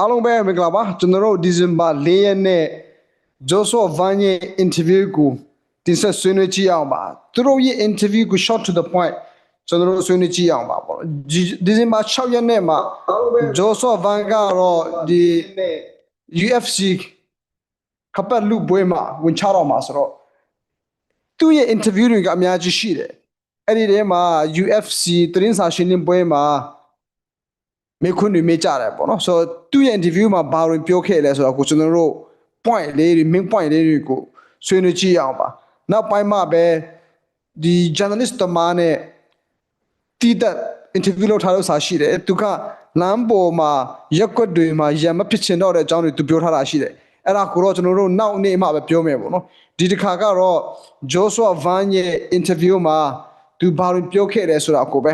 အားလုံးပဲမင်္ဂလာပါကျွန်တော်တို့ဒီဇင်ဘာ၄ရက်နေ့ဂျိုဆိုဗန်ရဲ့ interview ကိုတင်ဆက်ဆွေးနွေးကြည့်အောင်ပါသူတို့ရဲ့ interview ကို short to the point ကျွန်တော်တို့ဆွေးနွေးကြည့်အောင်ပါပေါ့ဒီဒီဇင်ဘာ6ရက်နေ့မှာဂျိုဆိုဗန်ကတော့ဒီ UFC ကပတ်လူပွဲမှာဝင်ချတော့မှာဆိုတော့သူ့ရဲ့ interview တွေကအများကြီးရှိတယ်အဲ့ဒီထဲမှာ UFC သတင်းစာရှင်းလင်းပွဲမှာ မေခွန်းတွေမေးကြတယ်ပေါ့နော်ဆိုတော့သူ့ရဲ့ interview မှာဘာတွေပြောခဲ့လဲဆိုတော့ကိုကျွန်တော်တို့ point လေးတွေ main point လေးတွေကိုဆွေးနွေးကြည့်အောင်ပါနောက်ပိုင်းမှာပဲဒီ journalist တမားနဲ့တီးတဲ့ interview လုပ်ထားလို့စာရှိတယ်သူကလမ်းပေါ်မှာရက်ကွက်တွေမှာရံမဖြစ်ချင်တော့တဲ့အကြောင်းတွေသူပြောထားတာရှိတယ်အဲ့ဒါကိုတော့ကျွန်တော်တို့နောက်နေ့မှပဲပြောမယ်ပေါ့နော်ဒီတစ်ခါကတော့ Joshua Van ရဲ့ interview မှာသူဘာတွေပြောခဲ့လဲဆိုတာကိုပဲ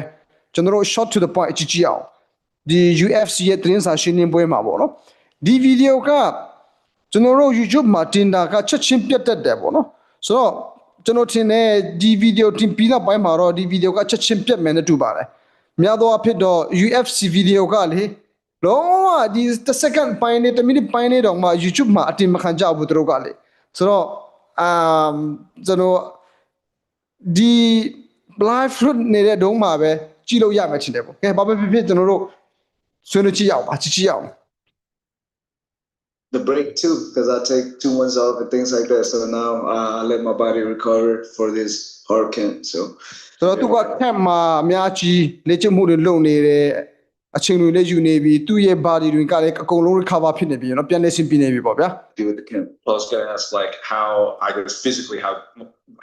ကျွန်တော်တို့ short to the point ကြည့်ကြည့်အောင် ဒီ UFC ရဲ့သတင်းစာရှင်းလင်းပွဲမှာပေါ့နော်ဒီဗီဒီယိုကကျွန်တော်တို့ YouTube မှာတင်တာကချက်ချင်းပြတ်တတ်တယ်ပေါ့နော်ဆိုတော့ကျွန်တော်ထင်တယ်ဒီဗီဒီယိုတင်ပြီးနောက်ပိုင်းမှာတော့ဒီဗီဒီယိုကချက်ချင်းပြတ်မယ်နဲ့တူပါတယ်များသောအားဖြင့်တော့ UFC ဗီဒီယိုကလေလုံးဝဒီတစ်စက္ကန့်ပိုင်းနဲ့တစ်မိနစ်ပိုင်းနဲ့တော့မှ YouTube မှာအတင်မခံကြဘူးသူတို့ကလေဆိုတော့အမ်ကျွန်တော်ဒီ live fruit နေတဲ့တုန်းမှာပဲကြည့်လို့ရမယ်ထင်တယ်ပေါ့ကဲဘာပဲဖြစ်ဖြစ်ကျွန်တော်တို့ ဆွေးနွေးကြည့်ရအောင်ပါကြည့်ကြည့်ရအောင် the break too because I take two months off and things like that. So now uh, I let my body recover for this hard camp. So ဆိုတော့သူကခက်မှာအများကြီးလေ့ကျင့်မှုတွေလုပ်နေတယ်အချိန်တွေလည်းယူနေပြီသူ့ရဲ့ body တွေကလည်းအကုန်လုံး recover ဖြစ်နေပြီเนาะပြန်နေစင်ပြနေပြီပေါ့ဗျာ be with the camp. Well, I was going to ask, like, how I guess physically, how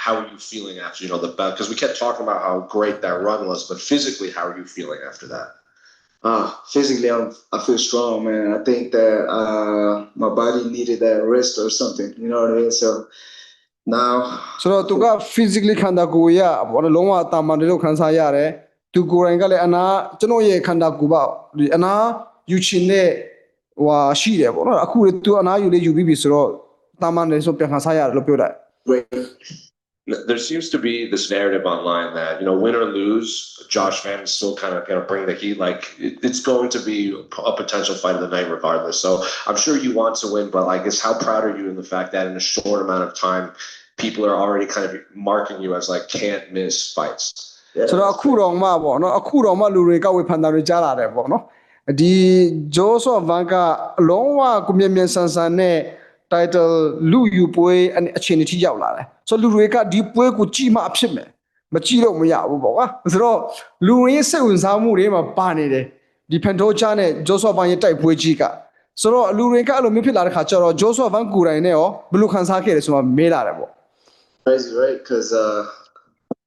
how are you feeling after you know the belt? Because we kept talking about how great that run was, but physically, how are you feeling after that? Uh, physically, I'm, I feel strong, man. I think that uh, my body needed that rest or something. You know what I mean? So now ဆိုတော့သူက physically ခန္ဓာကိုယ်ရဘောလုံးဝတာမန်တွေလို့ခံစားရတယ်သူကိုယ်တိုင်ကလည်းအနာကျွန်တော်ရဲ့ခန္ဓာကိုယ်ပေါ့ဒီအနာယူချင်တဲ့ဟိုဟာရှိတယ်ပေါ့နော်အခုလေသူအနာယူလေးယူပြီးပြီဆိုတော့တာမန်တွေဆိုပြန်ခံစားရတယ်လို့ပြောတယ် great. There seems to be this narrative online that you know, win or lose, Josh Van is still kind of going to bring the heat. Like it, it's going to be a potential fight of the night, regardless. So I'm sure you want to win, but I guess how proud are you in the fact that in a short amount of time, people are already kind of marking you as like can't miss fights. Yeah, ဆိုတော့အခုတော့မှပေါ့နော်အခုတော့မှလူတွေကဝေဖန်တာတွေကြားလာတယ်ပေါ့နော်ဒီဂျိုးဆော့ဗန်ကအလုံးဝကိုမြင်မြန်ဆန်ဆန်နဲ့ title လူယူပွဲအခြေအနေထိရောက်လာတယ်ဆိုတော့လူတွေကဒီပွဲကိုကြည့်မှအဖြစ်မယ်မကြည့်တော့မရဘူးပေါ့ကွာဆိုတော့လူရင်းစိတ်ဝင်စားမှုတွေမှာပါနေတယ်ဒီဖန်တိုချာနဲ့ဂျိုးဆော့ဗန်ရဲ့တိုက်ပွဲကြီးကဆိုတော့လူတွေကအဲ့လိုမျိုးဖြစ်လာတဲ့ခါကျတော့ဂျိုးဆော့ဗန်ကိုယ်တိုင်နဲ့ရောဘယ်လိုခံစားခဲ့လဲဆိုတော့မေးလာတယ်ပေါ့ crazy, right? Because uh,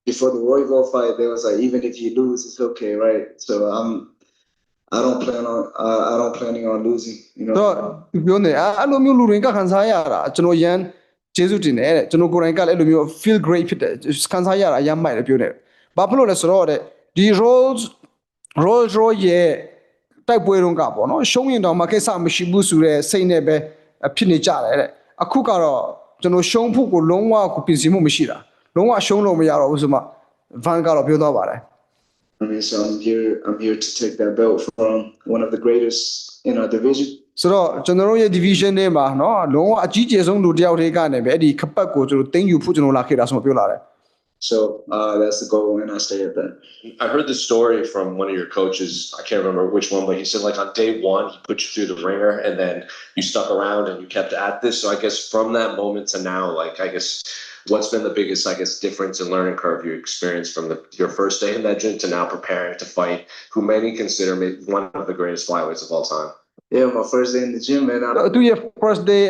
before the Royval fight, there was like even if you lose, it's okay, right? So I'm, I don't plan on, uh, I don't planning on losing. You know. တော့သူပြောနေအဲ့အဲ့လိုမျိုးလူတွေကခံစားရတာကျွန်တော်ရန်ကျေးဇူးတင်တယ်တဲ့ကျွန်တော်ကိုယ်တိုင်ကလည်းအဲ့လိုမျိုး feel great ဖြစ်တယ်ခံစားရတာအရမ်းမိုက်တယ်ပြောတယ်ဘာဖြစ်လို့လဲဆိုတော့တဲ့ဒီ Rolls Rolls Royce ရဲ့တိုက်ပွဲတုန်းကပေါ့နော်ရှုံးရင်တော့မကိစ္စမရှိဘူးဆိုတဲ့စိတ်နဲ့ပဲဖြစ်နေကြတယ်တဲ့အခုကတော့ကျွန်တော်ရှုံးဖို့ကိုလုံးဝကိုပြင်ဆင်မှုမရှိတာလုံးဝရှုံးလို့မရတော့ဘူးဆိုမှ Van ကတော့ပြောတော့ပါတယ် I mean, so I'm here. I'm here to take that belt from one of the greatest in our division. ဆိုတော့ကျွန်တော်တို့ရဲ့ division ထဲမှာเนาะလုံးဝအကြီးကျယ်ဆုံးလူတစ်ယောက်တည်းကနေပဲအဲ့ဒီခပတ်ကိုကျွန်တော်တင်းယူဖို့ကျွန်တော်လာခဲ့တာဆိုမှပြောလာတယ် So uh, that's the goal, and I stay at that. I heard the story from one of your coaches. I can't remember which one, but he said like on day one he put you through the ringer, and then you stuck around and you kept at this. So I guess from that moment to now, like I guess what's been the biggest I guess difference in learning curve you experienced from the, your first day in that gym to now preparing to fight who many consider one of the greatest flyweights of all time. Yeah, my first day in the gym, man. I- your first day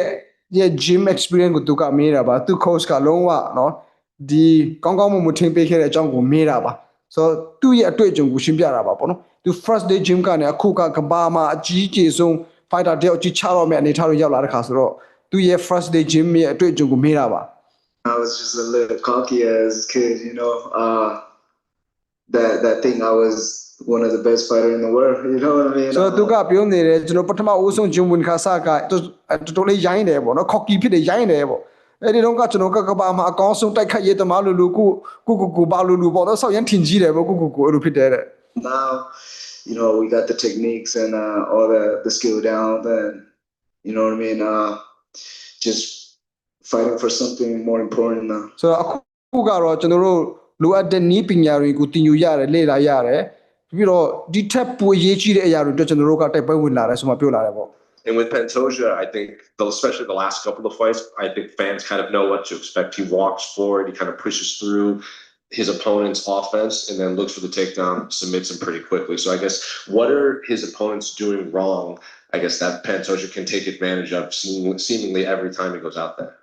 ရဲ့ gym experience ကိုသူကမေးတာပါသူ coach ကလုံးဝနော် ဒီကောင်းကောင်းမွန်မွန်ထင်ပေးခဲ့တဲ့အကြောင်းကိုမေးတာပါဆိုတော့သူ့ရဲ့အတွေ့အကြုံကိုရှင်းပြတာပါပေါ့နော်သူ first day gym ကနေအခုကကဘာမှာအကြီးကျယ်ဆုံး fighter တယောက်ကြီးချတော့မယ့်အနေထားတွေရောက်လာတဲ့ခါဆိုတော့သူရဲ့ first day gym ရဲ့အတွေ့အကြုံကိုမေးတာပါ I was just a little cocky as a kid, you know. Uh, that that thing, I was one of the best fighter in the world. You know what I mean? ဆိုတော့သူကပြောနေတယ်ကျွန်တော်ပထမဦးဆုံး gym ဝင်ခါစကတော်တော်လေးရိုင်းတယ်ပေါ့နော် cocky ဖြစ်တယ်ရိုင်းတယ်ပေါ့ အဲ့ဒီတော့ကကျွန်တော်ကကဘာမှာအကောင်းဆုံးတိုက်ခတ်ရေးသမားလို့လို့ကိုကိုကိုကိုဘာလို့လို့ပေါ့နော်ဆောက်ရန်ထင်ကြီးတယ်ပေါ့ကိုကိုကိုအဲ့လိုဖြစ်တယ်တဲ့ now you know, we got the techniques and uh, all the the skill down. Then, you know what I mean. Uh, just fighting for something more important now. ဆိုတော့အခုကတော့ကျွန်တော်တို့လိုအပ်တဲ့နီးပညာတွေကိုတင်ယူရတယ်လေ့လာရတယ်ပြီးတော့ဒီထက်ပိုအရေးကြီးတဲ့အရာတွေအတွက်ကျွန်တော်တို့ကတိုက်ပွဲဝင်လာတယ်ဆိုမှပြောလာတယ်ပေါ့ And with Pantoja, I think, though, especially the last couple of fights, I think fans kind of know what to expect. He walks forward, he kind of pushes through his opponent's offense, and then looks for the takedown, submits him pretty quickly. So I guess what are his opponents doing wrong? I guess that Pantoja can take advantage of seemingly, seemingly every time he goes out there.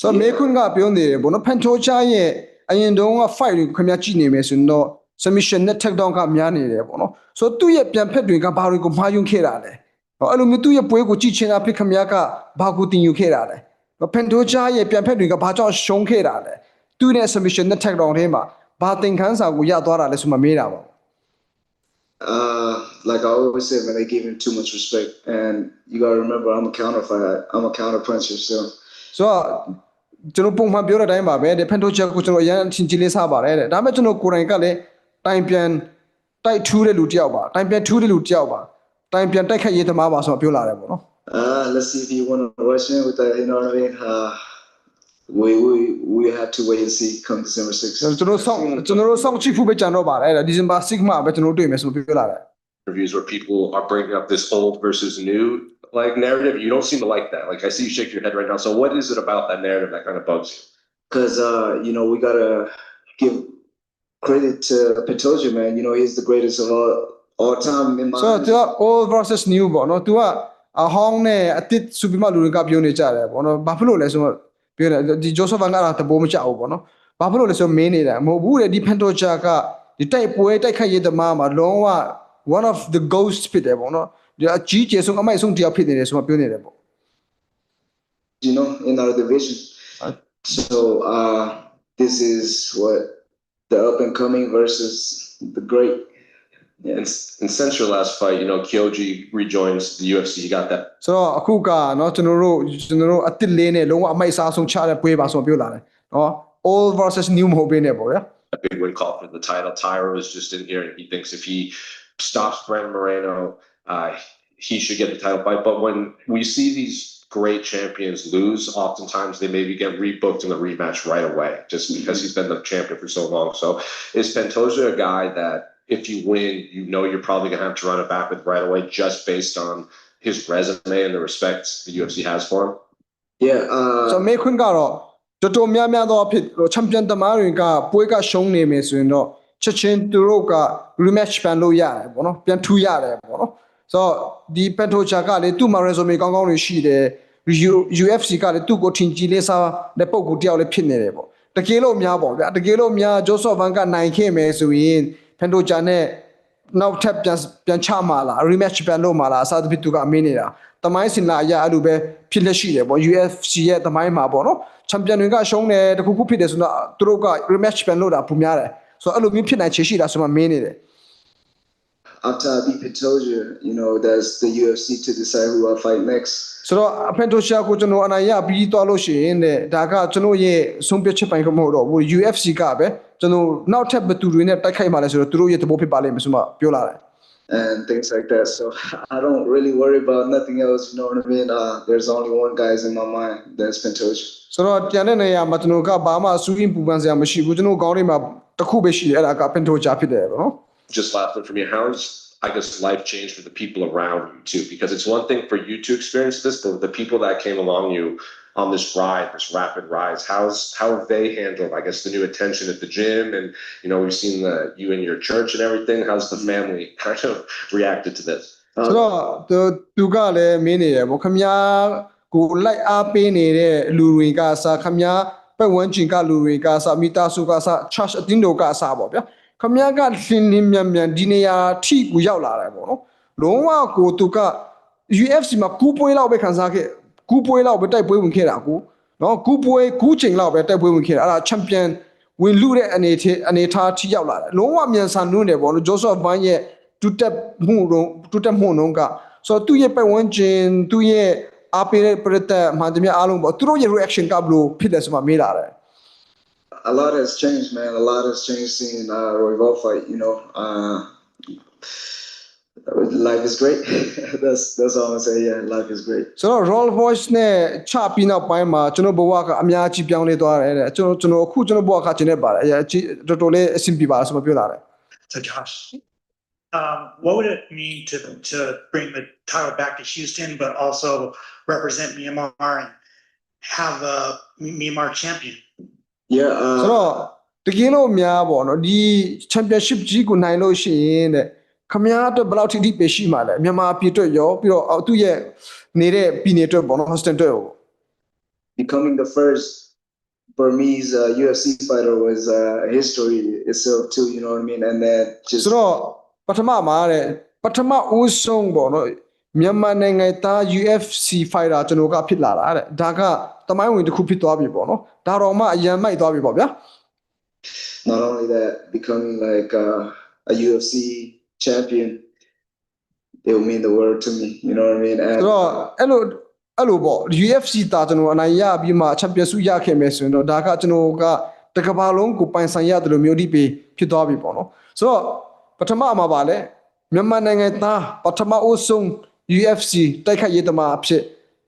ဆိုတော့မေခွန်းကပြောနေတယ်ပေါ့နော်ဖန်ထိုချာရဲ့အရင်တုန်းက fight တွေကိုခင်ဗျာကြည့်နေမယ်ဆိုရင်တော့ submission နဲ့ takedown ကများနေတယ်ပေါ့နော်ဆိုတော့သူ့ရဲ့ပြန်ဖက်တွေကဘာတွေကိုမှားယွင်းခဲ့တာလဲဟော အဲ့လိုမျိုးသူ့ရဲ့ပွဲကိုကြည့်ချင်တာဖြစ်ခင်ဗျာကဘာကိုတင်ယူခဲ့တာလဲဖန်ထိုချာရဲ့ပြန်ဖက်တွေကဘာကြောင့်ရှုံးခဲ့တာလဲသူ့ရဲ့ submission နဲ့ takedown ထဲမှာဘာသင်ခန်းစာကိုရသွားတာလဲဆိုမှမေးတာပါ Uh, like I always say, man, they give him too much respect. And you gotta remember, I'm a counter fighter. I'm a counter puncher. So ဆိုတော့ကျွန်တော်ပုံမှန်ပြောတဲ့အတိုင်းပါပဲတဲ့ဖန်တိုချက်ကိုကျွန်တော်အရင်ချင်းချင်းလေးစားပါတယ်တဲ့ဒါပေမဲ့ကျွန်တော်ကိုယ်တိုင်ကလည်းတိုင်ပြန်တိုက်ထူးတဲ့လူတစ်ယောက်ပါတိုင်ပြန်ထူးတဲ့လူတစ်ယောက်ပါ တိုင်ပြန်တိုက်ခတ်ရေးသမားပါဆိုတော့ပြောလာတယ်ပေါ့နော် uh, let's see if he want to rush in with that. You know what I mean? Uh, we we we have to wait and see come December 6th. ကျွန်တော်ဆောင်းကျွန်တော်တို့ဆောင်းချိဖို့ပဲကြံတော့ပါတယ်တဲ့ဒီဇင်ဘာ6မှာပဲကျွန်တော်တို့တွေ့မယ်ဆိုလို့ပြောလာတယ် Interviews where people are bringing up this old versus new like narrative. You don't seem to like that. Like I see you shake your head right now. So what is it about that narrative that kind of bugs you? Cause uh, you know we gotta give credit to Pantoja, man. You know he's the greatest of all all time in my. ဆိုတော့သူက old versus new ပေါ့နော်သူကအဟောင်းနဲ့အသစ်စူပီမာလူတွေကပြောနေကြတယ်ပေါ့နော်ဘာဖြစ်လို့လဲဆိုတော့ပြောတယ်ဒီဂျိုဆာဗန်ကတော့တပိုးမချဘူးပေါ့နော်ဘာဖြစ်လို့လဲဆိုတော့မင်းနေတာမဟုတ်ဘူးတဲ့ဒီဖန်တိုချာကဒီတိုက်ပွဲတိုက်ခတ်ရေးသမားမှာလုံးဝ one of the ghosts ဖြစ်တယ်ပေါ့နော်ဒီအကြီးကျယ်ဆုံးအမိုက်ဆုံးတရားဖြစ်နေတယ်ဆိုမှပြောနေတယ်ပေါ့ you know, in our division. Right. So uh, this is what the up and coming versus the great. Yeah. And, and since your last fight, you know, Kyoji rejoins the UFC. You got that ဆိုတော့အခုကเนาะကျွန်တော်တို့ကျွန်တော်တို့အစ်စ်လေးနဲ့လုံးဝအမိုက်စားဆုံးချတဲ့ပွဲပါဆိုမှပြောလာတယ်เนาะ old versus new မဟုတ်ဘဲနဲ့ပေါ့ဗျာ a big win call for the title. Tyro is just in here and he thinks if he stops Brandon Moreno, uh, he should get the title fight. But when we see these great champions lose, oftentimes they maybe get rebooked in the rematch right away just because he's been the champion for so long. So is Pantoja a guy that if you win, you know you're probably gonna have to run it back with right away just based on his resume and the respect the UFC has for him? Yeah. ဆို Uh, တော့မေခွန်းကတော့တော်တော်များများသောအဖြစ်ချန်ပီယံသမားတွေကပွဲကရှုံးနေမယ်ဆိုရင်တော့ချက်ချင်းသူတို့က rematch ပြန်လို့ရတယ်ပေါ့နော်ပြန်ထူရတယ်ပေါ့နော်ဆိုတော့ဒီပက်ထိုချာကလေသူ့မှာ resume ကောင်းကောင်းတွေရှိတယ် U- UFC ကလည်းသူ့ကိုထင်ကြီးလေးစားတဲ့ပုံကူတယောက်လည်းဖြစ်နေတယ်ပေါ့တကယ်လို့များပေါ့ဗျာတကယ်လို့များဂျိုဆော့ဗန်ကနိုင်ခဲ့မယ်ဆိုရင် ဖန်တိုချာနဲ့နောက်ထပ်ပြန်ပြန်ချမှာလား rematch ပြန်လုပ်မှာလားအစားသဖြင့်သူကအမင်းနေတာတမိုင်းစင်လာအရာအဲ့လိုပဲဖြစ်လက်ရှိတယ်ပေါ့ UFC ရဲ့တမိုင်းမှာပေါ့နော်ချန်ပီယံတွေကရှုံးတယ်တခုခုဖြစ်တယ်ဆိုတော့သူတို့က rematch ပြန်လုပ်တာပုံများတယ်ဆိုတော့အဲ့လိုမျိုးဖြစ်နိုင်ချေရှိတာဆိုမှမင်းနေတယ် after I beat Pantoja, you know, that's the UFC to decide who I fight next. ဆိုတော့အဖန်တိုရှာကိုကျွန်တော်အနိုင်ရပြီးသွားလို့ရှိရင်တဲ့ဒါကကျွန်တော်ရဲ့ဆုံးဖြတ်ချက်ပိုင်းကမဟုတ်တော့ဘူး UFC ကပဲ ကျွန်တော်နောက်ထပ်ဘယ်သူတွေနဲ့တိုက်ခိုက်မှာလဲဆိုတော့သူတို့ရဲ့သဘောဖြစ်ပါလိမ့်မယ်ဆိုမှပြောလာတယ် and things like that. So I don't really worry about nothing else. You know what I mean? Uh, there's only one guy's in my mind. That's Pantoja. ဆိုတော့ကြံတဲ့နေရာမှာကျွန်တော်ကဘာမှစူးရင်ပူပန်စရာမရှိဘူးကျွန်တော်ကောင်းလေးမှာတစ်ခုပဲရှိတယ်အဲ့ဒါကပင်တိုချာဖြစ်တယ်ပေါ့နော် just last one from you. How's I guess life changed for the people around you too? Because it's one thing for you to experience this, but the people that came along you on this ride, this rapid rise, how's how have they handled, I guess, the new attention at the gym and you know, we've seen the you in your church and everything. How's the family kind of reacted to this? ဆိုတော့သူသူကလည်းမင်းနေတယ်ပေါ့ခမညာကိုလိုက်အားပေးနေတဲ့လူတွေကစားခမညာပတ်ဝန်းကျင်ကလူတွေကစားမိသားစုကစား church အတင်းတို့ကစားပေါ့ဗျာခမညာကလင်းလင်းမြန်မြန်ဒီနေရာထိကိုရောက်လာတယ်ပေါ့နော်လုံးဝကိုသူက UFC မှာကူးပွဲလောက်ပဲခံစားခဲ့ ကူးပွဲလောက်ပဲတိုက်ပွဲဝင်ခဲ့တာကိုနော်ကူးပွဲကူးချိန်လောက်ပဲတိုက်ပွဲဝင်ခဲ့တာအဲ့ဒါချန်ပီယံဝင်လူတဲ့အနေထအနေထားထိရောက်လာတယ်လုံးဝမြန်ဆန်နုနေပေါ့နော်ဂျိုဆော့ဗန်ရဲ့တူတက်မှုတော့တူတက်မှုတော့ကဆိုတော့သူ့ရဲ့ပတ်ဝန်းကျင်သူ့ရဲ့အားပေးတဲ့ပရိသတ်မှန်သမျှအားလုံးပေါ့သူတို့ရဲ့ reaction ကဘယ်လိုဖြစ်လဲဆိုမှမေးလာတယ် A lot has changed, man. A lot has changed seeing uh, Royval fight. You know, uh, life is great. that's that's all I'm gonna say. Yeah, life is great. ဆိုတော့ roll voice နဲ့ချပြီးနောက်ပိုင်းမှာကျွန်တော်ဘဝကအများကြီးပြောင်းလဲသွားတယ်တဲ့ကျွန်တော်ကျွန်တော်အခုကျွန်တော်ဘဝကကျင်နေပါတယ်အရာကြီးတော်တော်လေးအဆင်ပြေပါဆိုမှပြောလာတယ် to Josh. Um, what would it mean to to bring the title back to Houston, but also represent Myanmar and have a Myanmar champion? Yeah. ဆို Uh, တော့တကယ်လို့များပေါ့နော်ဒီ championship ကြီးကိုနိုင်လို့ရှိရင်တဲ့ ခမည်းတော်ဘယ်လောက်ထိထိပဲရှိမှလဲမြန်မာပြည်အတွက်ရောပြီးတော့အော်သူ့ရဲ့နေတဲ့ပြည်နယ်အတွက်ပေါ့နော် hostel အတွက်ရော becoming the first Burmese uh, UFC fighter was uh, a history itself too. You know what I mean? And then just ဆိုတော့ပထမမှာတဲ့ပထမဦးဆုံးပေါ့နော်မြန်မာနိုင်ငံသား UFC fighter ကျွန်တော်ကဖြစ်လာတာတဲ့ဒါကတမိုင်းဝင်တစ်ခုဖြစ်သွားပြီပေါ့နော်ဒါတော့မှအရန်မိုက်သွားပြီပေါ့ဗျာ not only that, becoming like uh, a UFC champion, it will mean the world to me. You know what I mean? And ဆိုတော့အဲ့လိုအဲ့လိုပေါ့ UFC တာကျွန်တော်အနိုင်ရပြီးမှ champion ဆုရခဲ့မယ်ဆိုရင်တော့ဒါကကျွန်တော်ကတကဘာလုံးကိုပိုင်ဆိုင်ရတယ်လို့မျိုးဒီပေဖြစ်သွားပြီပေါ့နော်ဆိုတော့ပထမမှာပါလေမြန်မာနိုင်ငံသားပထမအဆုံး UFC တိုက်ခိုက်ရေးသမားအဖြစ်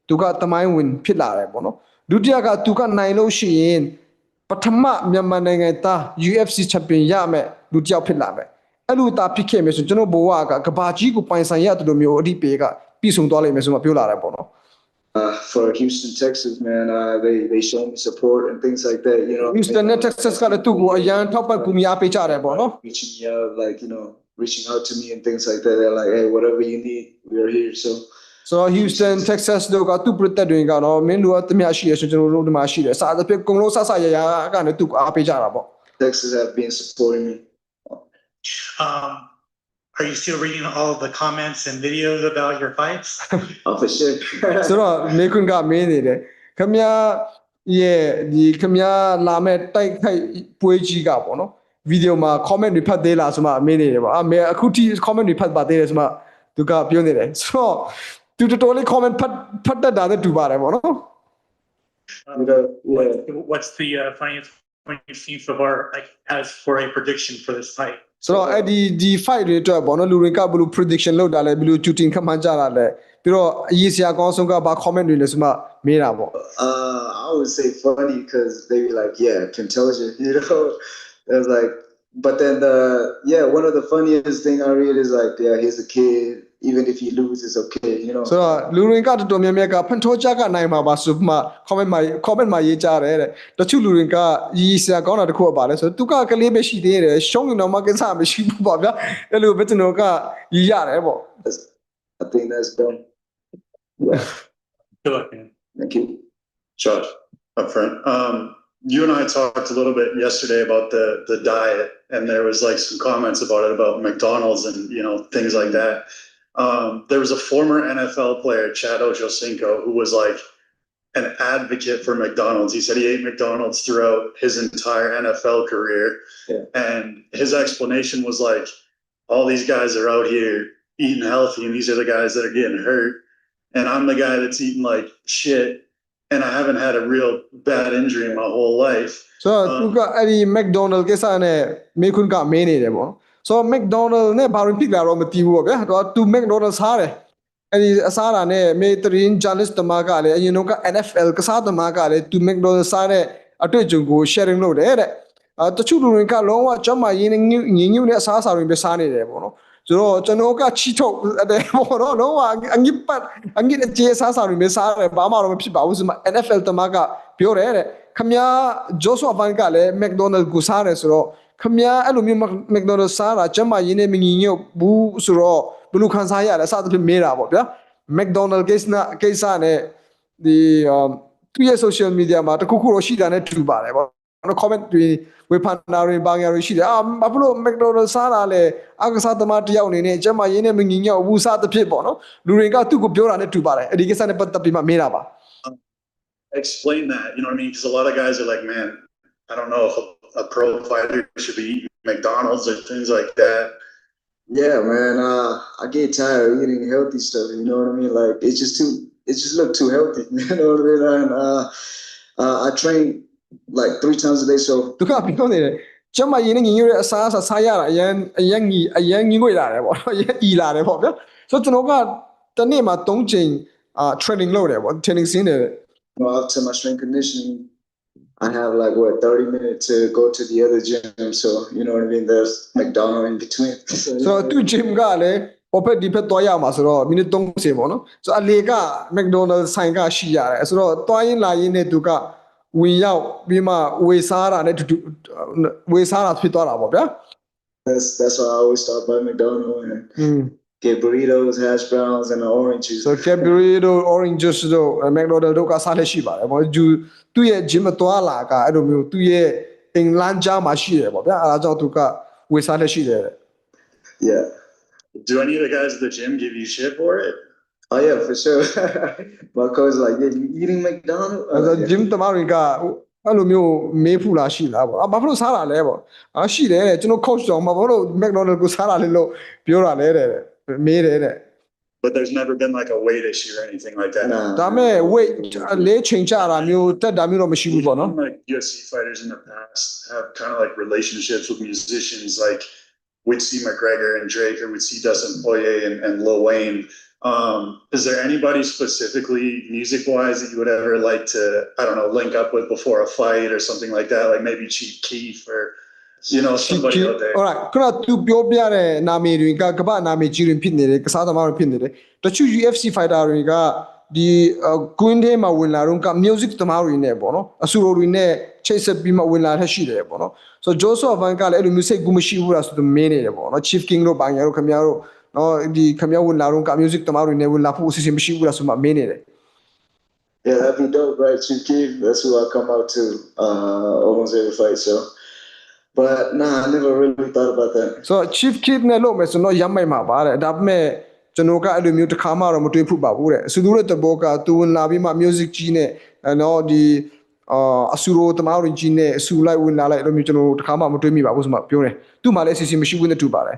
သူကတမိုင်းဝင်ဖြစ်လာတယ်ပေါ့နော်ဒုတိယကသူကနိုင်လို့ရှိရင်ပထမမြန်မာနိုင်ငံသား UFC champion ရမယ်လူတစ်ယောက်ဖြစ်လာမယ် အဲ့လိုတာဖြစ်ခဲ့မယ်ဆိုရင်ကျွန်တော်ဘဝကကဘာကြီးကိုပိုင်ဆိုင်ရတယ်လို့မျိုးအဓိပေကပြီးဆုံးသွားလိမ့်မယ်ဆိုမှပြောလာတယ်ပေါ့နော် uh, for Houston, Texas, man, uh, they they show me support and things like that. You know, Houston နဲ့ Texas ကလည်းသူ့ကိုအရန်ထောက်ပံ့ကူညီအားပေးကြတယ်ပေါ့နော် reaching me out, like you know, reaching out to me and things like that. They're like, hey, whatever you need, we are here. So ဆိုတော့ Houston Texas တို့ကသူ့ပြည်သက်တွေကတော့မင်းတို့ကတမရှိရဆိုကျွန်တော်တို့ဒီမှာရှိတယ်စာတစ်ပြကုံလုံးဆဆရရကနေသူ့ကိုအားပေးကြတာပေါ့ Texas have been supporting me. Um, are you still reading all of the comments and videos about your fights? Oh, for sure. ဆိုတော့မေခွန်းကမင်းနေတယ်ခမရရဲ့ဒီခမရလာမဲ့တိုက်ခိုက်ပွဲကြီးကပေါ့နော်ဗီဒီယိုမှာ comment တွေဖတ်သေးလားဆိုမှမင်းနေတယ်ပေါ့အမေအခုထိ comment တွေဖတ်ပါသေးတယ်ဆိုမှသူကပြောနေတယ်ဆိုတော့သူတော်တော်လေး comment ဖတ်ဖတ်တတ်တာနဲ့တူပါတယ်ပေါ့နော် Um, You know, what, yeah. what's the uh, funniest funniest scene so far, like as for a prediction for this fight? ဆိုတော့အဲ့ဒီဒီ fight တွေအတွက်ပေါ့နော်လူတွေကဘယ်လို prediction လုပ်တာလဲဘယ်လို shooting ခန့်မှန်းကြတာလဲပြီးတော့အရေးစရာကောင်းဆုံးကဘာ comment တွေလဲဆိုမှမေးတာပေါ့ Uh, I would say funny because they be like, yeah, contagion, you know. It's like, but then the yeah, one of the funniest thing I read is like, yeah, he's a kid. Even if he loses, it's okay, you know. ဆိုတော့လူတွေကတော်တော်များများကဖန်ထောချကနိုင်မှာပါဆိုမှ comment မှာ comment မှာရေးကြတယ်တဲ့တချို့လူတွေကရီစရာကောင်းတာတစ်ခုကပါလဲဆိုတော့သူကကလေးပဲရှိသေးတယ်ရှုံးရင်တော့မှကိစ္စမရှိဘူးပေါ့ဗျာအဲ့လိုပဲကျွန်တော်ကရီရတယ်ပေါ့ I think that's done. Yeah, Good luck, man. thank you. Josh, up front. Um, you and I talked a little bit yesterday about the the diet, and there was like some comments about it about McDonald's and you know things like that. Um, there was a former NFL player, Chad Ochocinco, who was like an advocate for McDonald's. He said he ate McDonald's throughout his entire NFL career, Yeah. and his explanation was like, all these guys are out here eating healthy, and these are the guys that are getting hurt, and I'm the guy that's eating like shit and I haven't had a real bad injury in my whole life. ဆိုတော့သူကအဲ့ဒီ McDonald ကိစ္စနဲ့မေခွန်းကမင်းနေတယ်ပေါ့ ဆိုတော့ McDonald နဲ့ဘာလို့ဖြစ်လာတော့မသိဘူးပေါ့ဗျာတော့သူ McDonald စားတယ်အဲ့ဒီအစားတာနဲ့မေတရင် journalist တမကလည်းအရင်တော့က NFL ကစားတမကလည်းသူ McDonald စားတဲ့အတွေ့အကြုံကို sharing လုပ်တယ်တဲ့အဲတချို့လူတွေကလုံးဝကျမရင်းနေငင်းညွနဲ့အစားအစာတွေပဲစားနေတယ်ပေါ့နော်ဆိုတော့ကျွန်တော်ကချီထုတ်တယ်ပေါ့နော်လုံးဝအငိပတ်အငိအခြေအစားအစာတွေပဲစားတယ်ဘာမှတော့မဖြစ်ပါဘူးဆိုမှ NFL တမကပြောတယ်တဲ့ခမညာဂျိုဆွာဗန်ကလည်း McDonald ကိုစားတယ်ဆိုတော့ ခမညာအဲ့လိုမျိုး McDonald စားတာကျမရင်းနေမငင်းညွဘူးဆိုတော့ဘယ်လိုခံစားရလဲအစသဖြင့်မေးတာပေါ့ဗျာ McDonald case နဲ့ case နဲ့ဒီသူရဲ့ social media မှာတခုခုတော့ရှိတာနဲ့တူပါတယ်ပေါ့နော် comment တွေဝေဖန်တာတွေဘာညာတွေရှိတယ်အာဘာဖြစ်လို့ McDonald စားတာလဲအကစားသမားတစ်ယောက်အနေနဲ့ကျမရင်းနေမငင်းညောဘူးစားသဖြင့်ပေါ့နော်လူတွေကသူ့ကိုပြောတာနဲ့တူပါတယ်အဲ့ဒီကိစ္စနဲ့ပတ်သက်ပြီးမှမေးတာပါ Explain that, you know what I mean? Because a lot of guys are like, man, I don't know if a, a pro fighter should be eating McDonald's or things like that. Yeah, man. Uh, I get tired of eating healthy stuff. You know what I mean? Like it's just too. It just look too healthy. You know what I mean? And uh, uh, I train like three times a day. So သူကပြောနေတယ် ကျမရင်းနဲ့ညီညွတ်တဲ့အစားအစာစားရတာအရန်အရန်ညီအရန်ညီငွေလာတယ်ပေါ့နော်အရန်ဤလာတယ်ပေါ့ဗျာဆိုတော့ကျွန်တော်ကတနေ့မှာ3ချိန်အာ training လုပ်တယ်ပေါ့ training ဆင်းတယ် You know, after my strength conditioning, I have like what 30 minutes to go to the other gym. So you know what I mean. There's McDonald in between. So, ဆိုတော့သူ gym ကလည်းဟိုဘက်ဒီဘက်သွားရမှာဆိုတော့မိနစ်30ပေါ့နော်ဆိုတော့အလေက McDonald ဆိုင်ကရှိရတယ်ဆိုတော့သွားရင်လာရင်နဲ့သူကဝင်ရောက်ပြီးမှဝေစားတာနဲ့တူတူဝေစားတာဖြစ်သွားတာပေါ့ဗျာ that's that's why I always start by McDonald and อืม get burritos, hash browns, and the orange juice. ဆိုတော့ Cadbury တို့ Orange Juice တို့ McDonald တို့ကစားလက်ရှိပါတယ်ပေါ့ဂျူ သူ့ရဲ့ gym သွားလာကအဲ့လိုမျိုးသူ့ရဲ့အင်္ဂလန်ကြားမှာရှိတယ်ပေါ့ဗျာအဲဒါကြောင့်သူကဝေစားလက်ရှိတယ်တဲ့ Yeah. Do any of the guys at the gym give you shit for it? Oh yeah, for sure. my coach like, yeah, you eating McDonald's? အဲ I'm ဒါ like, ဂျင်းတမတွေကအဲ့လိုမျိုးမေးဖူလာရှိလားပေါ့အာဘာဖြစ်လို့စားတာလဲပေါ့အာရှိတယ်တဲ့ကျွန်တော် coach ကြောင့်ဘာဖြစ်လို့ McDonald ကိုစားတာလဲလို့ပြောတာလဲတဲ့မေးတယ်တဲ့ But there's never been like a weight issue or anything like that. Nah. ဒါမဲ့ weight လေးချိန်ချတာမျိုးတက်တာမျိုးတော့မရှိဘူးပေါ့နော် Even, Like UFC fighters in the past have kind of like relationships with musicians. Like we'd see McGregor and Drake, or we'd see Dustin Poirier and, and Lil Wayne. Um, is there anybody specifically music wise that you would ever like to, I don't know, link up with before a fight or something like that? Like maybe Chief Keef or, you know, somebody out there. alright ခုနကသူပြောပြတဲ့နာမည်တွေကကမ္ဘာနာမည်ကြီးတွေဖြစ်နေတယ်ကစားသမားတွေဖြစ်နေတယ်တချို့ UFC fighter တွေကဒီကွင်းထဲမှာဝင်လာတော့က music သမားတွေနဲ့ပေါ့နော်အဆူရိုတွေနဲ့ချိတ်ဆက်ပြီးမှဝင်လာထက်ရှိတယ်ပေါ့နော်ဆိုတော့ Joseph Van ကလည်းအဲ့လို music ကူမရှိဘူးလားဆိုတော့မင်းနေတယ်ပေါ့နော် Chief King တို့ဘာညာတို့ခင်ဗျားတို့နော်ဒီခင်ဗျားဝင်လာတော့က music သမားတွေနဲ့ဝင်လာဖို့အစီအစဉ်မရှိဘူးလားဆိုမှမင်းနေတယ် Yeah, that'd be dope, right? Chief Keef, that's who I come out to uh, almost every fight. So, but nah, I never really thought about that. ဆိုတော့ chief kid နဲ့လုပ်မယ်ဆိုတော့ရမ်းမိုက်မှာပါတဲ့ဒါပေမဲ့ကျွန်တော်ကအဲ့လိုမျိုးတစ်ခါမှတော့မတွေ့ဘူးပါဘူးတဲ့အဆူတို့တဲ့တဘောကသူဝင်လာပြီးမှ music ကြီးနဲ့အဲ့တော့ဒီအာအဆူရိုတမားရင်ကြီးနဲ့အဆူလိုက်ဝင်လာလိုက်အဲ့လိုမျိုးကျွန်တော်တစ်ခါမှမတွေ့မိပါဘူးဆိုမှပြောတယ်သူ့မှာလည်းအစီအစဉ်မရှိဘူးနဲ့တူပါတယ်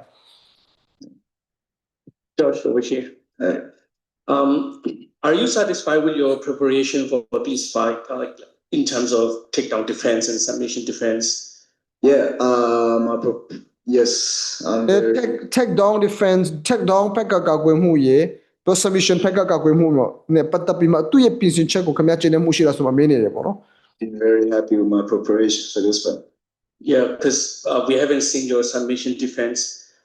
Josh over here. Hey. Um, are you satisfied with your preparation for this fight, uh, like in terms of takedown defense and submission defense? Yeah, um, I pro- yes, I'm အဲ very, tech tech down defense tech down ဘက်ကကကွယ်မှုရေတော့ submission ဘက်ကကကွယ်မှုတော့နဲ့ပတ်သက်ပြီးမှသူ့ရဲ့ပြင်ဆင်ချက်ကိုခင်ဗျားကျင်းနေမှုရှိလားဆိုမှမင်းနေတယ်ပေါ့နော် been very happy with my preparation for this fight. Yeah, because uh, we haven't seen your submission defense.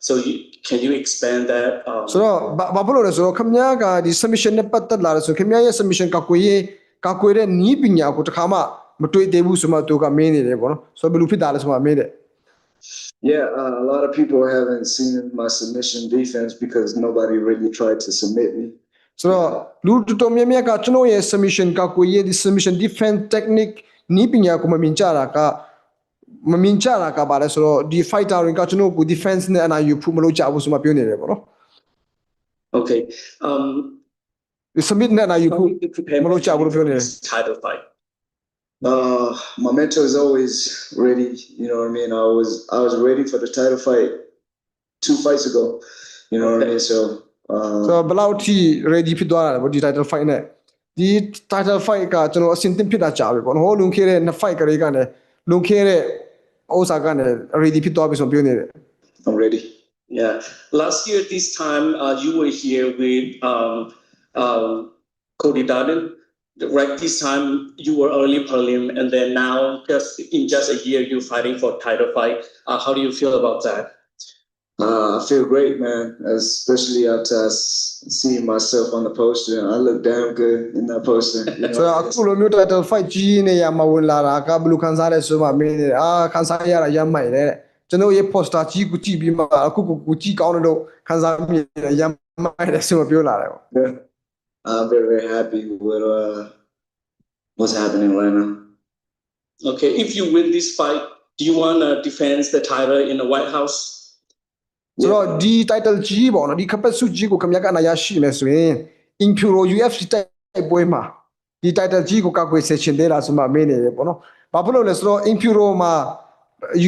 So you, can you expand that? Um, ဆိုတော့ဘာဘာဖြစ်လို့လဲဆိုတော့ခမ ्या ကဒီ submission နဲ့ပတ်သက်လာတယ်ဆိုခမ ्या ရဲ့ submission ကကွေရေးကကွေတဲ့နီးပညာကိုတစ်ခါမှ မတွေ့သေးဘူးဆိုမှသူကမင်းနေတယ်ပေါ့နော်ဆိုတော့ဘယ်လိုဖြစ်တာလဲဆိုမှမင်းတယ် Yeah, uh, a lot of people haven't seen my submission defense because nobody really tried to submit me. ဆိုတော့လူတော်တော်များများကကျွန်တော်ရဲ့ submission ကကွေရေးဒီ submission defense technique နီးပညာကိုမမြင်ကြတာကမမြင်ကြတာကပါလဲဆိုတော့ဒီ fighter တွေကကျွန်တော်ကို defense နဲ့အနာယူဖို့မလုပ်ကြဘူးဆိုမှပြောနေတယ်ပေါ့နော် okay. Um, ဒီ submit နဲ့အနာယူ how ဖို့ did you prepare မလုပ်ကြဘူးလို့ပြောနေတယ် this title fight? Uh, my mentor is always ready. You know what I mean. I was I was ready for the title fight two fights ago. You know what I mean. So. Uh, so belau thi ready for dwara What di title fight ne. the title fight ka chano asin tin phi da cha bo. Ho lung khe re na fight ka re ka ne. Lung khe re Osaka ne ready for dwa bi so. I'm ready. Yeah. Last year this time, uh, you were here with um, um, Cody Darden Right, this time you were early prelim, and then now just in just a year you're fighting for title fight. Uh, how do you feel about that? Uh, I feel great, man. Especially after I s- see myself on the poster. I look damn good in that poster. You ဆိုတော့ know? အခုလိုမျိုး title fight ကြီးနေရမှာဝင်လာတာကဘယ်လိုခံစားလဲဆိုမှမင်းနေတယ်အာခံစားရတာရမ်းမိုက်တယ်တဲ့ကျွန်တော်ရဲ့ poster ကြီးကိုကြည့်ပြီးမှအခုကိုကိုကြည့်ကောင်းတယ်လို့ခံစားမိတယ်ရမ်းမိုက်တယ်ဆိုမှပြောလာတယ်ပေါ့ Yeah. I'm very, very happy with uh, what's happening right now. Okay, if you win this fight, do you want to defend the title in the White House? ဆိုတော့ဒီ title ကြီးပေါ့နော်ဒီခပတ်စုကြီးကိုခင်ဗျားကအနာရရှိမယ်ဆိုရင် Impuro UFC တိုက်ပွဲမှာဒီ title ကြီးကိုကောက်ွယ်ဆက်ရှင်သေးလားဆိုမှမင်းနေတယ်ပေါ့နော်။ဘာဖြစ်လို့လဲဆိုတော့ Impuro မှာ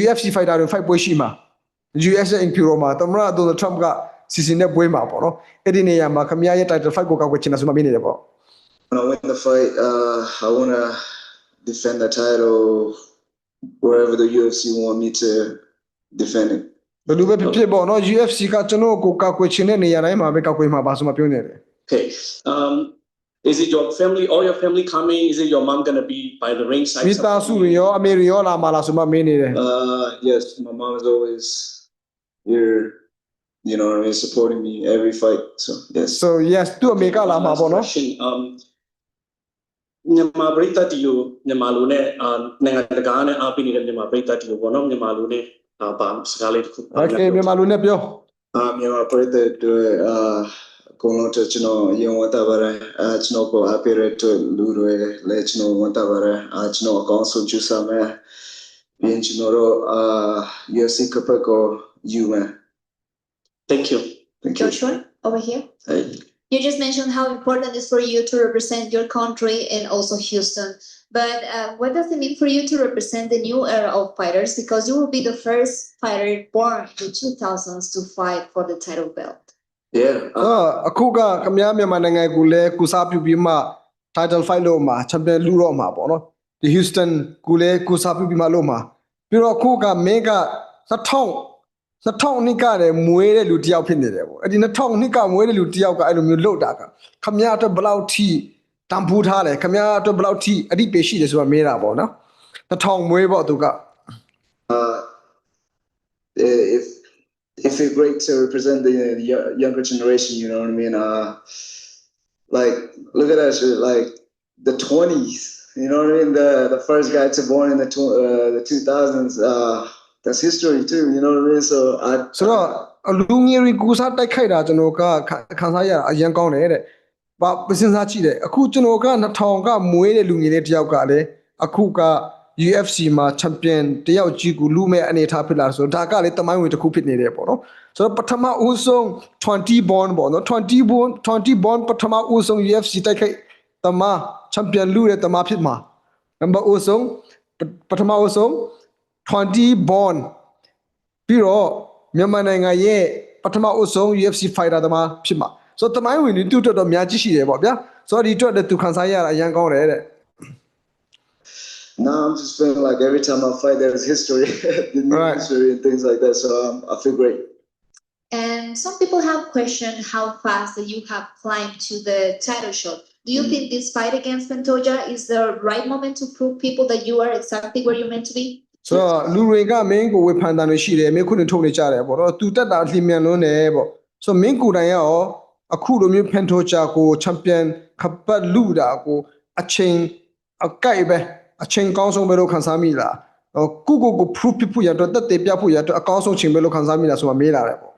UFC fighter တွေ fight ပွဲရှိမှာ US Impuro မှာသမ္မတ Donald Trump က စီစဉ်တဲ့ပွဲမှာပေါ့နော်။အဲ့ဒီနေရာမှာခင်ဗျားရဲ့ title fight ကိုကောက်ွယ်ချင်တာဆိုမှမင်းနေတယ်ပေါ့ When I win the fight, uh, I want to defend the title wherever the UFC want me to defend it. ဘယ်လိုပဲဖြစ်ဖြစ်ပေါ့နော် UFC ကကျွန်တော်ကိုကောက်ွယ်ချင်တဲ့နေရာတိုင်းမှာပဲကောက်ွယ်မှာပါဆိုမှပြောနေတယ် Okay. Um, is it your family, all your family coming? Is it your mom gonna be by the ringside? မိသားစုတွေရောအမေတွေရောလာမလာဆိုမှမင်းနေတယ် Uh, yes, my mom is always here, you know what I mean, supporting me every fight. So yes. so yes သူ့အမေကလာမှာပေါ့နော် Question, Um, မြန်မာပြည်သားတီကိုမြန်မာလူနဲ့အာနိုင်ငံတကာနဲ့အားပေးနေတဲ့မြန်မာပြည်သားတီကိုပေါ့နော်မြန်မာလူနဲ့အာဗာစကားလေးတစ်ခု okay မြန်မာလူနဲ့ပြောအာမြန်မာပြည်သက်တွေအာအကုန်လုံးတော့ကျွန်တော်ရင်ဝတ်တာပါတယ်အာကျွန်တော်ကိုအပေးရတဲ့လူတွေလည်းကျွန်တော်ဝတ်တာပါတယ်အာကျွန်တော်အကောင်းဆုံးကျူစာမယ်ပြီးရင်ကျွန်တော်တို့အာ UFC ကပတ်ကိုယူမယ် Thank you. Thank you. Joshua, over here. Hey. You just mentioned how important it is for you to represent your country and also Houston. But uh, what does it mean for you to represent the new era of fighters? Because you will be the first fighter born in the 2000s to fight for the title belt. Yeah. အာအခုကခမည်းမြန်မာနိုင်ငံကိုလည်းကုစားပြုပြီးမှ title fight လို့မှာ champion လူတော့မှာပေါ့နော်ဒီ Houston ကိုလည်းကုစားပြုပြီးမှလို့မှာပြီးတော့အခုကမင်းက2000 2000နှစ်ကလည်းမွေးတဲ့လူတစ်ယောက်ဖြစ်နေတယ်ပေါ့အဲ့ဒီ2000နှစ်ကမွေးတဲ့လူတစ်ယောက်ကအဲ့လိုမျိုးလှုပ်တာကခမည်းအတွက်ဘယ်လောက်ထိတန်ဖိုးထားလဲခမည်းအတွက်ဘယ်လောက်ထိအဓိပ္ပာယ်ရှိတယ်ဆိုတာမေးတာပေါ့နော်2000မွေးပေါ့သူက uh, if if it's great to represent the yo- younger generation, you know what I mean? Uh, like look at that shit, like the twenties, you know what I mean? The the first guy to born in the tw- uh, the two thousands, uh, that's history too, you know what I mean? So I ဆိုတော့လူငယ်တွေကူစားတိုက်ခိုက်တာကျွန်တော်ကခံခံစားရတာအရင်ကောင်းတယ်တဲ့။ဘာစဉ်းစားကြည့်တယ်အခုကျွန်တော်က2000ကမွေးတဲ့လူငယ်လေးတစ်ယောက်ကလည်းအခုက UFC မှာချန်ပီယံတယောက်ကြီးကိုလူမဲ့အနေထားဖြစ်လာဆိုတော့ဒါကလည်းတမိုင်းဝင်တစ်ခုဖြစ်နေတယ်ပေါ့နော်။ဆိုတော့ပထမဦးဆုံး20 bond ပေါ့နော်20 bond 20 bond ပထမဦးဆုံး UFC တိုက်ခိုက်တမချန်ပီယံလူတဲ့တမဖြစ်မှာ။ number ဦးဆုံးပထမဦးဆုံး 20 bond ပြီးတော့မြန်မာနိုင်ငံရဲ့ပထမအဆုံး UFC fighter တမဖြစ်မှာဆိုတော့တမိုင်းဝင်တွေတူတော်တော်များကြီးရှိတယ်ပေါ့ဗျာဆိုတော့ဒီအတွက်လည်းသူခံစားရတာအရန်ကောင်းတယ်တဲ့ now I'm just feeling like every time I fight there's history, the new Right. history and things like that. So um, I feel great. And some people have questioned how fast that you have climbed to the title shot. Do you Mm. think this fight against Pantoja is the right moment to prove people that you are exactly where you're meant to be? ဆိုတော့လူတွေကမင်းကိုဝေဖန်တာတွေရှိတယ်မင်းခုနေထုတ်နေကြတယ်ပေါ့တော့သူတက်တာအလျင်မြန်လွန်းတယ်ပေါ့ဆိုတော့မင်းကိုယ်တိုင်ရောအခုလိုမျိုးဖန်ထိုချာကိုချန်ပီယံခပတ်လူတာကိုအချိန်အကိုက်ပဲအချိန်ကောင်းဆုံးပဲလို့ခံစားမိလားဟိုကိုကိုကို proof ဖြစ်ဖို့ရတော့တက်တယ်ပြဖို့ရတော့အကောင်းဆုံးချိန်ပဲလို့ခံစားမိလားဆိုတာမေးလာတယ်ပေါ့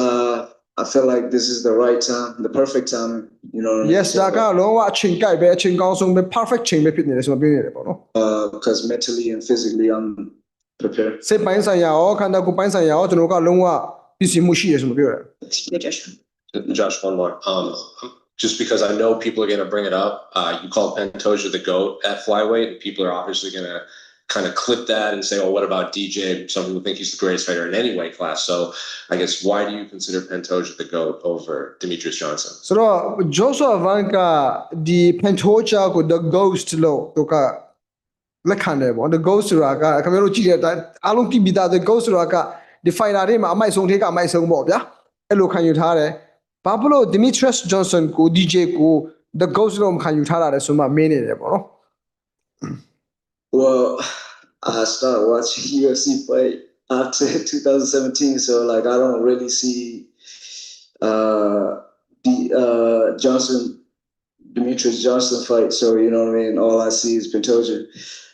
Uh, I feel like this is the right time, the perfect time. You know. what I mean? yes ဒါကလုံးဝအချိန်ကိုက်ပဲအချိန်ကောင်းဆုံးပဲ perfect ချိန်ပဲဖြစ်နေတယ်ဆိုမှပြောနေတယ်ပေါ့နော် Uh, because mentally and physically I'm prepared. စိတ်ပိုင်းဆိုင်ရာရောခန္ဓာကိုယ်ပိုင်းဆိုင်ရာရောကျွန်တော်ကလုံးဝပြည်စီမှုရှိတယ်ဆိုမှပြောတယ် Joshua. Josh, one more. Um, just because I know people are going to bring it up, uh, you call Pantoja the GOAT at flyweight, and people are obviously going to kind of clip that and say, oh, what about DJ? Some people think he's the greatest fighter in any weight class. So I guess why do you consider Pantoja the GOAT over Demetrius Johnson? ဆိုတော့ Joshua Van ကဒီ Pantoja ကို the ghost လို့သူကလက်ခံတယ်ပေါ့ the ghost ဆိုတာကခင်ဗျားတို့ကြည့်တဲ့အတိုင်းအားလုံးကြည့်ပြီးသား the ghost ဆိုတာကဒီ fighter တွေမှာအမိုက်ဆုံးထေးကအမိုက်ဆုံးပေါ့ဗျာအဲ့လိုခံယူထားတယ်ဘာဖြစ်လို့ Demetrius Johnson ကို DJ ကို the ghost လို့မခံယူထားတာလဲဆိုမှမင်းနေတယ်ပေါ့နော် well, I started watching UFC fight after 2017, so like I don't really see uh the uh Johnson Demetrius Johnson fight. So you know what I mean. All I see is Pantoja,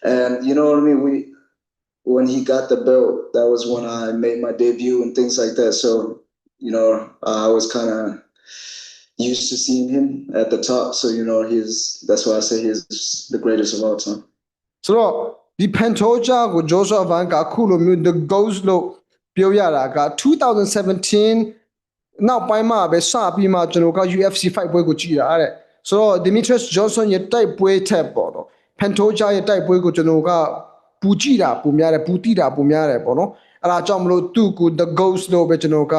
and you know what I mean. We when he got the belt, that was when I made my debut and things like that. So you know, I was kind of used to seeing him at the top. So you know, he's that's why I say he's the greatest of all time. ဆိုတော့ဒီ Pantoja ကို Joshua Van ကအခုလိုမျိုး the ghost လို့ပြောရတာက2017နောက်ပိုင်းမှာပဲစပြီးမှကျွန်တော်က UFC fight ပွဲကိုကြည့်တာတဲ့ဆိုတော့ Demetrius Johnson ရဲ့တိုက်ပွဲထက်ပေါ့နော် Pantoja ရဲ့တိုက်ပွဲကိုကျွန်တော်ကပူကြည့်တာပူများတယ်ပူတိတာပူများတယ်ပေါ့နော်အဲ့ဒါကြောင့်မလို့သူ့ကို the ghost လို့ပဲကျွန်တော်က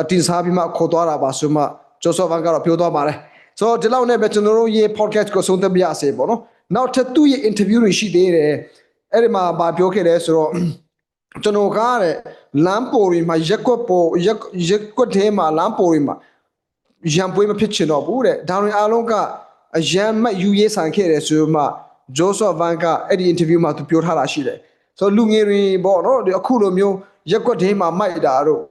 အတင်စားပြီးမှခေါ်သွားတာပါဆိုမှ Joshua Van ကတော့ပြောသွားပါတယ်ဆိုတော့ဒီလောက်နဲ့ပဲကျွန်တော်တို့ရဲ့ podcast ကိုဆုံးသက်ပြရစေပေါ့နော် နောက်ထပ်သူ့ရဲ့ interview တွေရှိသေးတယ်အဲ့ဒီမှာဗာပြောခဲ့တယ်ဆိုတော့ကျွန်တော်ကားတဲ့လမ်းပေါ်တွေမှာရက်ကွက်ပေါ်ရက်ရက်ကွက်ထဲမှာလမ်းပေါ်တွေမှာရံပွေးမဖြစ်ချင်တော့ဘူးတဲ့ဒါတွေအားလုံးကအရန်မတ်ယူရေးဆိုင်ခဲ့တယ်ဆိုမှဂျိုဆော့ဗန်ကအဲ့ဒီ interview မှာသူပြောထားတာရှိတယ်ဆိုတော့လူငယ်တွေပေါ့နော်ဒီအခုလိုမျိုးရက်ကွက်ထဲမှာမိုက်တာတို့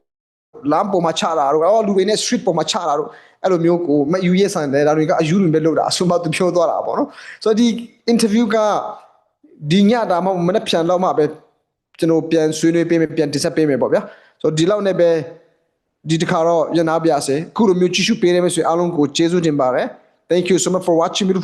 လမ်းပေါ်မှာချတာတို့အော်လူတွေနဲ့ street ပေါ်မှာချတာတို့ အဲ့လိုမျိုးကိုမတ်ယူရေးဆိုင်တယ်ဒါတွေကအယူတွေပဲလုပ်တာအဆုံးမသူပြောသွားတာပေါ့နော်ဆိုတော့ဒီ interview ကဒီညတာမှမနေ့ပြန်တော့မှပဲကျွန်တော်ပြန်ဆွေးနွေးပေးမယ်ပြန်တင်ဆက်ပေးမယ်ပေါ့ဗျာဆိုတော့ဒီလောက်နဲ့ပဲဒီတစ်ခါတော့ရနာပြစေအခုလိုမျိုးကြည့်ရှုပေးနေမယ်ဆိုရင်အားလုံးကိုကျေးဇူးတင်ပါတယ် Thank you so much for watching beautiful